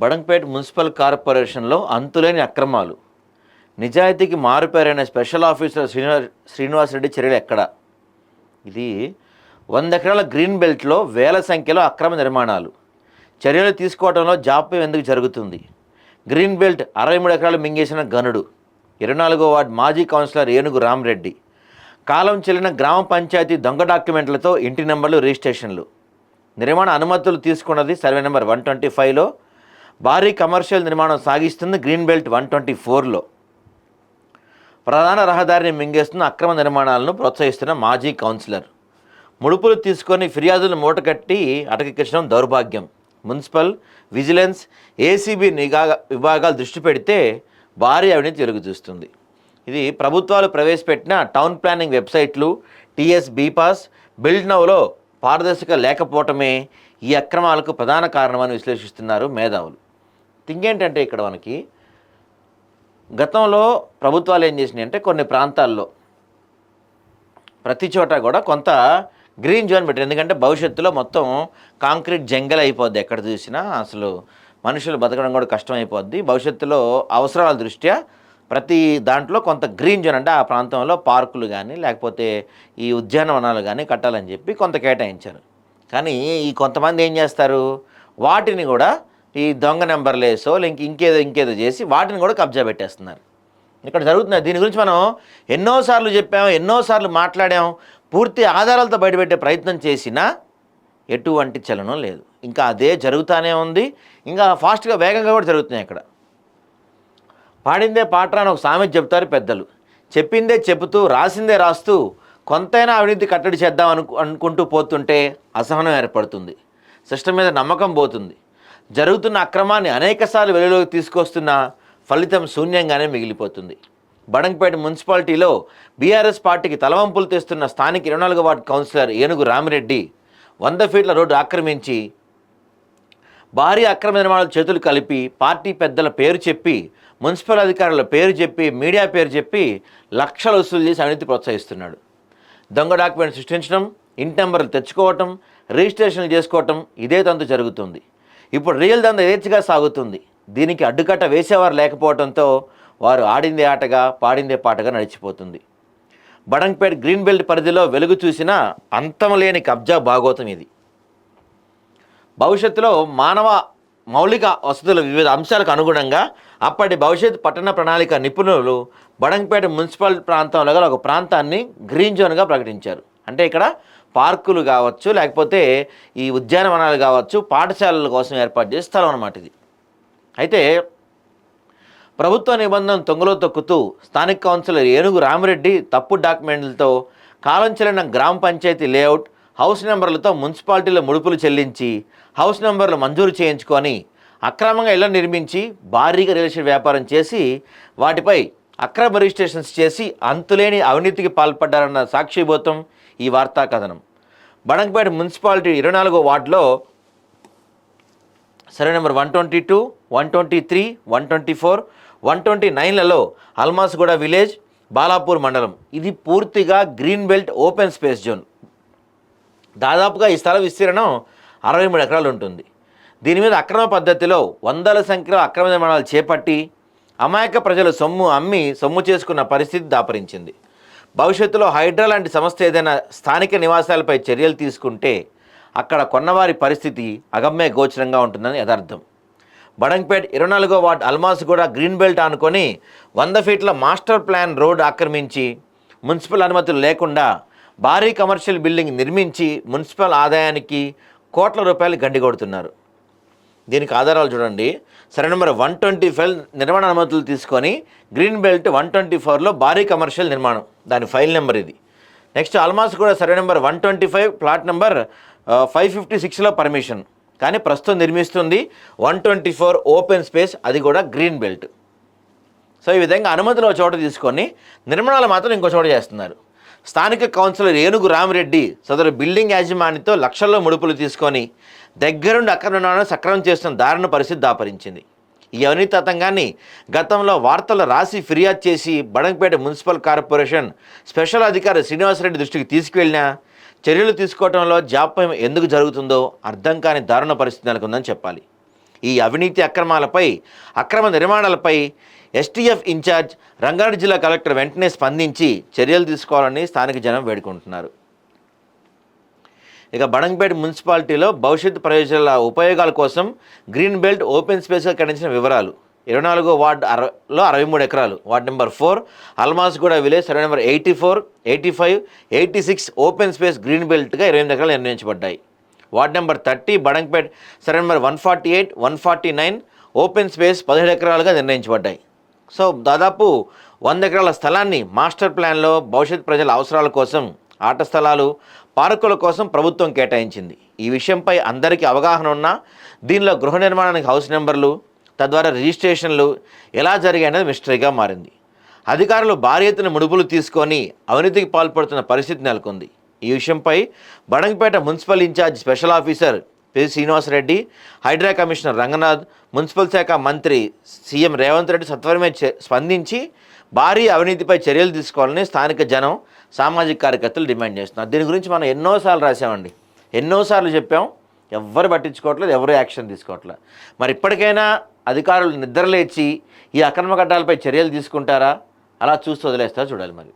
Badangpet municipal కార్పొరేషన్లో అంతులేని అక్రమాలు. నిజాయితీకి మారుపేరైన స్పెషల్ ఆఫీసర్ శ్రీనివాస్ శ్రీనివాసరెడ్డి చర్యలు ఎక్కడ? ఇది వంద ఎకరాల గ్రీన్ బెల్ట్లో వేల సంఖ్యలో అక్రమ నిర్మాణాలు. చర్యలు తీసుకోవడంలో జాప్యం ఎందుకు జరుగుతుంది? గ్రీన్ బెల్ట్ అరవై మూడు ఎకరాలు మింగేసిన గనుడు ఇరవై నాలుగో వార్డు మాజీ కౌన్సిలర్ ఏనుగు రామరెడ్డి. కాలం చెల్లిన గ్రామ పంచాయతీ దొంగ డాక్యుమెంట్లతో ఇంటి నెంబర్లు రిజిస్ట్రేషన్లు. నిర్మాణ అనుమతులు తీసుకున్నది సర్వే నెంబర్ వన్ ట్వంటీ ఫైవ్లో భారీ కమర్షియల్ నిర్మాణం సాగిస్తుంది గ్రీన్ బెల్ట్ వన్ ట్వంటీ ఫోర్లో. ప్రధాన రహదారిని మింగేస్తున్న అక్రమ నిర్మాణాలను ప్రోత్సహిస్తున్న మాజీ కౌన్సిలర్. ముడుపులు తీసుకొని ఫిర్యాదులు మూటకట్టి అటకెక్కించడం దౌర్భాగ్యం. మున్సిపల్ విజిలెన్స్ ఏసీబీ నిఘా విభాగాలు దృష్టి పెడితే భారీ అవినీతి వెలుగు చూస్తుంది ఇది ప్రభుత్వాలు ప్రవేశపెట్టిన టౌన్ ప్లానింగ్ వెబ్సైట్లు టీఎస్ బీపాస్ బిల్డ్ నౌలో పారదర్శక లేకపోవటమే ఈ అక్రమాలకు ప్రధాన కారణమని విశ్లేషిస్తున్నారు మేధావులు. థింగ్ ఏంటంటే ఇక్కడ మనకి గతంలో ప్రభుత్వాలు ఏం చేసినాయి అంటే కొన్ని ప్రాంతాల్లో ప్రతి చోట కూడా కొంత గ్రీన్ జోన్ పెట్టారు. ఎందుకంటే భవిష్యత్తులో మొత్తం కాంక్రీట్ జంగల్ అయిపోద్ది. ఎక్కడ చూసినా అసలు మనుషులు బతకడం కూడా కష్టం అయిపోద్ది భవిష్యత్తులో అవసరాల దృష్ట్యా ప్రతి దాంట్లో కొంత గ్రీన్ జోన్ అంటే ఆ ప్రాంతంలో పార్కులు కానీ లేకపోతే ఈ ఉద్యానవనాలు కానీ కట్టాలని చెప్పి కొంత కేటాయించారు. కానీ ఈ కొంతమంది ఏం చేస్తారు? వాటిని కూడా ఈ దొంగ నెంబర్లు వేసో ఇంక ఇంకేదో ఇంకేదో చేసి వాటిని కూడా కబ్జా పెట్టేస్తున్నారు. ఇక్కడ జరుగుతున్నాయి దీని గురించి మనం ఎన్నోసార్లు చెప్పాం ఎన్నోసార్లు మాట్లాడాం పూర్తి ఆధారాలతో బయటపెట్టే ప్రయత్నం చేసినా ఎటువంటి చలనం లేదు. ఇంకా అదే జరుగుతూనే ఉంది ఇంకా ఫాస్ట్గా వేగంగా కూడా జరుగుతున్నాయి అక్కడ పాడిందే పాట అని ఒక సామెత చెప్తారు పెద్దలు. చెప్పిందే చెబుతూ రాసిందే రాస్తూ కొంతైనా అవినీతి కట్టడి చేద్దాం అను అనుకుంటూ పోతుంటే అసహనం ఏర్పడుతుంది. సిస్టమ్ మీద నమ్మకం పోతుంది. జరుగుతున్న అక్రమాన్ని అనేకసార్లు వెలుగులోకి తీసుకొస్తున్న ఫలితం శూన్యంగానే మిగిలిపోతుంది. బడంగపేట మున్సిపాలిటీలో బీఆర్ఎస్ పార్టీకి తలవంపులు తెస్తున్న స్థానిక ఇరవై నాలుగో వార్డు కౌన్సిలర్ ఏనుగు రామిరెడ్డి వంద ఫీట్ల రోడ్డు ఆక్రమించి భారీ అక్రమ నిర్మాణాలు చేతులు కలిపి పార్టీ పెద్దల పేరు చెప్పి మున్సిపల్ అధికారుల పేరు చెప్పి మీడియా పేరు చెప్పి లక్షలు వసూలు చేసి అవినీతి ప్రోత్సహిస్తున్నాడు. దొంగ డాక్యుమెంట్ సృష్టించడం ఇంటి నెంబర్లు తెచ్చుకోవటం రిజిస్ట్రేషన్లు చేసుకోవటం ఇదే తంతు జరుగుతుంది. ఇప్పుడు రియల్ దంద యథేచ్ఛగా సాగుతుంది. దీనికి అడ్డుకట్ట వేసేవారు లేకపోవడంతో వారు ఆడిందే ఆటగా పాడిందే పాటగా నడిచిపోతుంది. బడంగ్పేట్ గ్రీన్ బెల్ట్ పరిధిలో వెలుగు చూసిన అంతం లేని కబ్జా భాగోతం ఇది. భవిష్యత్తులో మానవ మౌలిక వసతుల వివిధ అంశాలకు అనుగుణంగా అప్పటి భవిష్యత్ పట్టణ ప్రణాళిక నిపుణులు బడంగ్పేట మున్సిపల్ ప్రాంతంలో గల ఒక ప్రాంతాన్ని గ్రీన్ జోన్గా ప్రకటించారు. అంటే ఇక్కడ పార్కులు కావచ్చు లేకపోతే ఈ ఉద్యానవనాలు కావచ్చు పాఠశాలల కోసం ఏర్పాటు చేసే స్థలం అన్నమాట ఇది. అయితే ప్రభుత్వ నిబంధన తొంగలో తొక్కుతూ స్థానిక కౌన్సిలర్ ఏనుగు రామిరెడ్డి తప్పు డాక్యుమెంట్లతో కాలం చెల్లిన గ్రామ పంచాయతీ లేఅవుట్ హౌస్ నెంబర్లతో మున్సిపాలిటీలో ముడుపులు చెల్లించి హౌస్ నెంబర్లు మంజూరు చేయించుకొని అక్రమంగా ఇళ్ళను నిర్మించి భారీగా రియల్ ఎస్టేట్ వ్యాపారం చేసి వాటిపై అక్రమ రిజిస్ట్రేషన్స్ చేసి అంతులేని అవినీతికి పాల్పడ్డారన్న సాక్షిభూతం ఈ వార్తా కథనం. బడంగపేట మున్సిపాలిటీ ఇరవై నాలుగో వార్డులో survey number one twenty two one twenty three one twenty four one twenty నైన్లలో Almasguda village Balapur మండలం. ఇది పూర్తిగా green belt open space zone. దాదాపుగా ఈ స్థల విస్తీర్ణం అరవై మూడు ఎకరాలు ఉంటుంది దీని మీద అక్రమ పద్ధతిలో వందల సంఖ్యలో అక్రమ నిర్మాణాలు చేపట్టి అమాయక ప్రజలు సొమ్ము అమ్మి సొమ్ము చేసుకున్న పరిస్థితి దాపరించింది. భవిష్యత్తులో హైడ్రా లాంటి సంస్థ ఏదైనా స్థానిక నివాసాలపై చర్యలు తీసుకుంటే అక్కడ కొన్నవారి పరిస్థితి అగమ్య గోచరంగా ఉంటుందని యథార్థం. బడంగ్పేట్ ఇరవై నాలుగో వార్డ్ అల్మాస్ కూడా గ్రీన్ బెల్ట్ అనుకొని వంద ఫీట్ల మాస్టర్ ప్లాన్ రోడ్ ఆక్రమించి మున్సిపల్ అనుమతులు లేకుండా భారీ కమర్షియల్ బిల్డింగ్ నిర్మించి మున్సిపల్ ఆదాయానికి కోట్ల రూపాయలు గండికొడుతున్నారు దీనికి ఆధారాలు చూడండి. సరే నెంబర్ వన్ ట్వంటీ ఫైవ్ నిర్మాణ అనుమతులు తీసుకొని గ్రీన్ బెల్ట్ వన్ ట్వంటీ ఫోర్లో భారీ కమర్షియల్ నిర్మాణం. దాని ఫైల్ నెంబర్ ఇది. నెక్స్ట్ ఆల్మాస్ కూడా survey number one twenty five plot number five fifty సిక్స్లో పర్మిషన్ కానీ ప్రస్తుతం నిర్మిస్తుంది one twenty four open space అది కూడా గ్రీన్ బెల్ట్ సో ఈ విధంగా అనుమతులు ఒక చోట తీసుకొని నిర్మాణాలు మాత్రం ఇంకో చోట చేస్తున్నారు. స్థానిక కౌన్సిలర్ ఏనుగు రామిరెడ్డి సదరు బిల్డింగ్ యాజమాన్యంతో లక్షల్లో ముడుపులు తీసుకొని దగ్గరుండి అక్రమ సక్రమం చేస్తున్న దారుణ పరిస్థితి దాపరించింది. ఈ అవినీతి తతంగాన్ని గతంలో వార్తలు రాసి ఫిర్యాదు చేసి బడంపేట మున్సిపల్ కార్పొరేషన్ స్పెషల్ అధికారి శ్రీనివాసరెడ్డి దృష్టికి తీసుకువెళ్ళినా చర్యలు తీసుకోవడంలో జాప్యం ఎందుకు జరుగుతుందో అర్థం కాని దారుణ పరిస్థితి నెలకొందని చెప్పాలి. ఈ అవినీతి అక్రమాలపై అక్రమ నిర్మాణాలపై ఎస్టీఎఫ్ ఇన్ఛార్జ్ రంగారెడ్డి జిల్లా కలెక్టర్ వెంటనే స్పందించి చర్యలు తీసుకోవాలని స్థానిక జనం వేడుకుంటున్నారు. ఇక బడంగపేట మున్సిపాలిటీలో భవిష్యత్ ప్రయోజనాల ఉపయోగాల కోసం గ్రీన్ బెల్ట్ ఓపెన్ స్పేస్గా కేటాయించిన వివరాలు. ఇరవై నాలుగో వార్డు అరలో అరవై మూడు ఎకరాలు. Ward number four Almasguda village survey number eighty four eighty five eighty six open space green బెల్ట్గా ఇరవై ఎనిమిది ఎకరాలు నిర్ణయించబడ్డాయి. Ward number thirty Badangpet survey number one forty eight one forty nine open space పదిహేడు ఎకరాలుగా నిర్ణయించబడ్డాయి. So దాదాపు వంద ఎకరాల స్థలాన్ని master ప్లాన్లో భవిష్యత్ ప్రజల అవసరాల కోసం ఆట స్థలాలు పార్కుల కోసం ప్రభుత్వం కేటాయించింది. ఈ విషయంపై అందరికీ అవగాహన ఉన్నా దీనిలో గృహ నిర్మాణానికి హౌస్ నెంబర్లు తద్వారా రిజిస్ట్రేషన్లు ఎలా జరిగాయి అనేది మిస్టరీగా మారింది. అధికారులు భారీ ఎత్తున ముడుపులు తీసుకొని అవినీతికి పాల్పడుతున్న పరిస్థితి నెలకొంది. ఈ విషయంపై Badangpet municipal incharge special officer P Srinivasa Reddy HYDRAA commissioner Ranganath municipal శాఖ మంత్రి సీఎం రేవంత్ రెడ్డి సత్వరమే చే- స్పందించి భారీ అవినీతిపై చర్యలు తీసుకోవాలని స్థానిక జనం సామాజిక కార్యకర్తలు డిమాండ్ చేస్తున్నారు. దీని గురించి మనం ఎన్నోసార్లు రాసామండి ఎన్నోసార్లు చెప్పాం. ఎవ్వరు పట్టించుకోవట్లేదు ఎవరు యాక్షన్ తీసుకోవట్లేదు. మరి ఇప్పటికైనా అధికారులు నిద్రలేచి ఈ అక్రమ ఘట్టాలపై చర్యలు తీసుకుంటారా? అలా చూస్తూ వదిలేస్తారా? చూడాలి మరి.